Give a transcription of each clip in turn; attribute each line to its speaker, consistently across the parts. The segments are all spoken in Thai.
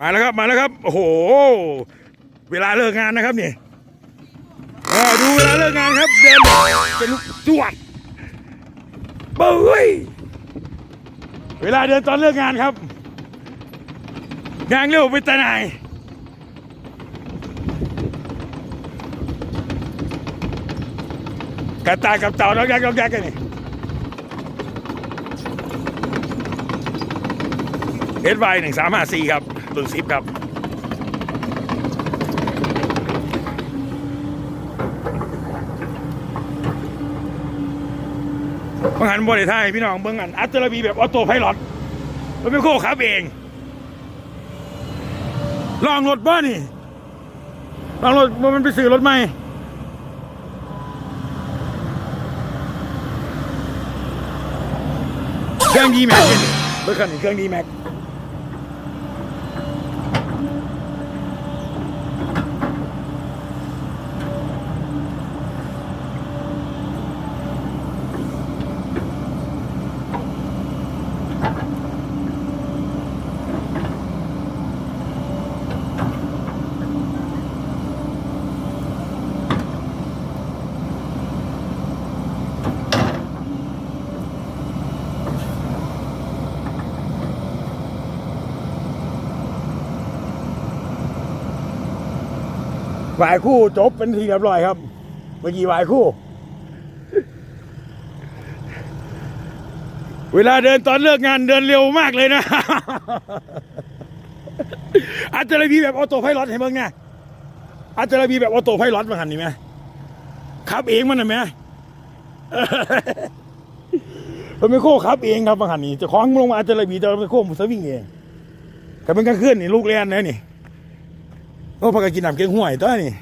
Speaker 1: มาแล้วครับมาแล้วครับโอ้โห เวลาเลิกงานนะครับนี่ดูเวลาเลิกงานครับเดินเป็นลูกจวดเบ้ยเวลาเดินตอนเลิกงานครับงานเร็วไปแต่ไหนกระต่ายกับเต่าน้องแยกแยกกันนี่เอสไวหนึ่งสามห้าสี่ครับ รุ่นสิบครับบางหันบริไทยพี่น้องเบิ่งอันอัตเตอร์บีแบบออโต้ไพลอตมันเป็นโค้ขับเอง ลองรถบ้านี่ ลองรถว่ามันไปซื้อรถใหม่เครื่องดีแม็กเนี่ยเบิ่งคันนี้เครื่องดีแม็ก วายคู่จบเป็นทีเรียบร้อยครับ เมื่อกี้วายคู่ เวลาเดินตอนเลิกงานเดินเร็วมากเลยนะอัจฉริยแบบออโต้ไพลอตเห็นบ้างไงอัจฉริยแบบออโต้ไพลอตมาหันนี่ไหมขับเองมันนะไหมมันไม่โค้ขับเองครับมาหันนี่จะคล้องลงมาอัจฉริยจะเป็นโค้มุสวิ่งเองแต่เป็นกลางคืนนี่ลูกเรียนนะนี่ โอ้พักกันกินน้ำเกงห่วยตัวนี่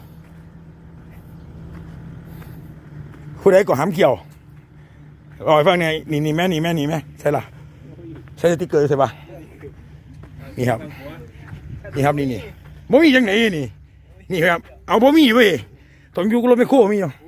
Speaker 1: ผู้ใดก็ห้ามเขียวรอยฟังเนี่ยนี่นี่แม่นี่แม่นี่แม่ใช่ล่ะใช่สติ๊กเกอร์ใช่ปะนี่ครับ นี่ครับนี่นี่บ่มีจังไหนนี่ นี่ครับ เอาบ่มีเว้ยต้องอยู่กับรถไม่โค้มีอยู่
Speaker 2: โอ้